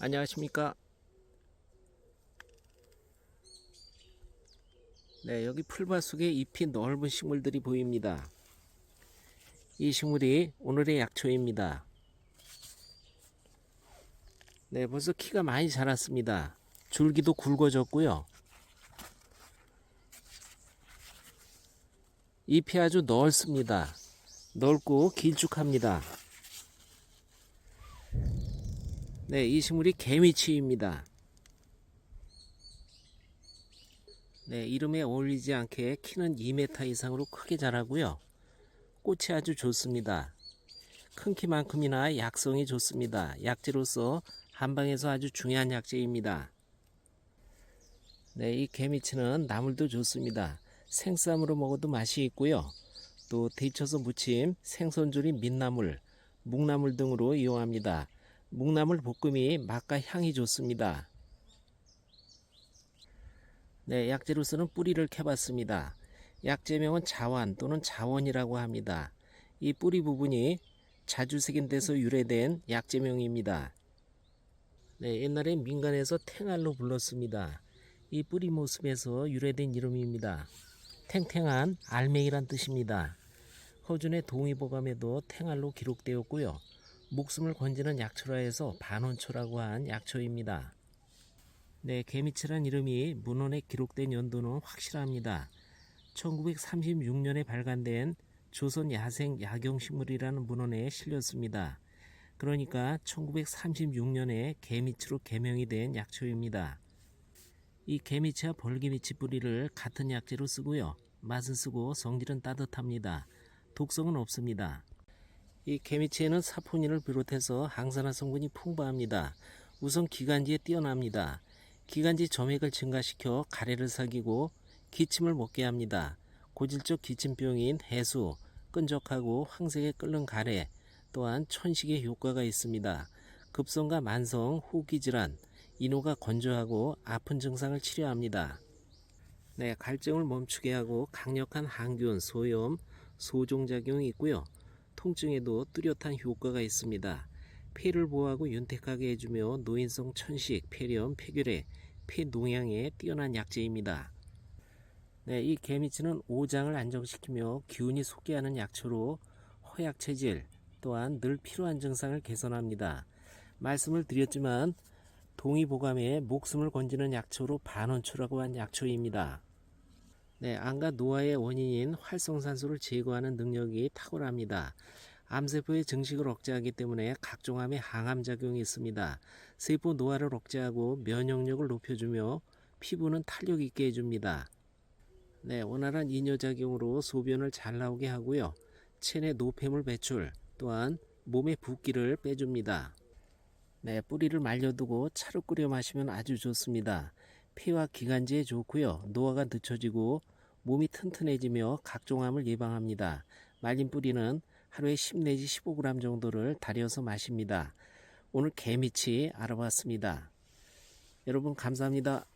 안녕하십니까? 네 여기 풀밭 속에 잎이 넓은 식물들이 보입니다. 이 식물이 오늘의 약초입니다. 네 벌써 키가 많이 자랐습니다. 줄기도 굵어졌고요. 잎이 아주 넓습니다. 넓고 길쭉합니다 네, 이 식물이 개미치입니다. 네, 이름에 어울리지 않게 키는 2m 이상으로 크게 자라고요. 꽃이 아주 좋습니다. 큰 키만큼이나 약성이 좋습니다. 약재로서 한방에서 아주 중요한 약재입니다. 네, 이 개미치는 나물도 좋습니다. 생쌈으로 먹어도 맛이 있고요. 또 데쳐서 무침, 생선조림 민나물, 묵나물 등으로 이용합니다. 묵나물 볶음이 맛과 향이 좋습니다. 네, 약재로서는 뿌리를 캐봤습니다. 약재명은 자완 또는 자원이라고 합니다. 이 뿌리 부분이 자주 색인 데서 유래된 약재명입니다. 네, 옛날에 민간에서 탱알로 불렀습니다. 이 뿌리 모습에서 유래된 이름입니다. 탱탱한 알맹이란 뜻입니다. 허준의 동의보감에도 탱알로 기록되었고요. 목숨을 건지는 약초라 해서 반원초라고 한 약초입니다. 네, 개미치란 이름이 문헌에 기록된 연도는 확실합니다. 1936년에 발간된 조선 야생 야경식물이라는 문헌에 실렸습니다. 그러니까 1936년에 개미치로 개명이 된 약초입니다. 이 개미치와 벌개미치 뿌리를 같은 약재로 쓰고요. 맛은 쓰고 성질은 따뜻합니다. 독성은 없습니다. 이 개미치에는 사포닌을 비롯해서 항산화 성분이 풍부합니다. 우선 기관지에 뛰어납니다. 기관지 점액을 증가시켜 가래를 사귀고 기침을 먹게 합니다. 고질적 기침병인 해수, 끈적하고 황색에 끓는 가래, 또한 천식의 효과가 있습니다. 급성과 만성 호기 질환, 인후가 건조하고 아픈 증상을 치료합니다. 네, 갈증을 멈추게 하고 강력한 항균, 소염, 소종작용이 있고요. 통증에도 뚜렷한 효과가 있습니다. 폐를 보호하고 윤택하게 해주며 노인성 천식, 폐렴, 폐결핵, 폐농양에 뛰어난 약재입니다. 네, 이 개미치는 오장을 안정시키며 기운이 솟게 하는 약초로 허약 체질 또한 늘 필요한 증상을 개선합니다. 말씀을 드렸지만 동의보감에 목숨을 건지는 약초로 반원초라고 한 약초입니다. 네, 암과 노화의 원인인 활성산소를 제거하는 능력이 탁월합니다. 암세포의 증식을 억제하기 때문에 각종 암에 항암 작용이 있습니다. 세포 노화를 억제하고 면역력을 높여주며 피부는 탄력 있게 해줍니다. 네, 원활한 이뇨작용으로 소변을 잘 나오게 하고요. 체내 노폐물 배출, 또한 몸의 붓기를 빼줍니다. 네, 뿌리를 말려두고 차로 끓여 마시면 아주 좋습니다. 폐와 기관지에 좋고요. 노화가 늦춰지고 몸이 튼튼해지며 각종 암을 예방합니다. 말린 뿌리는 하루에 10 내지 15g 정도를 달여서 마십니다. 오늘 개미치 알아봤습니다. 여러분 감사합니다.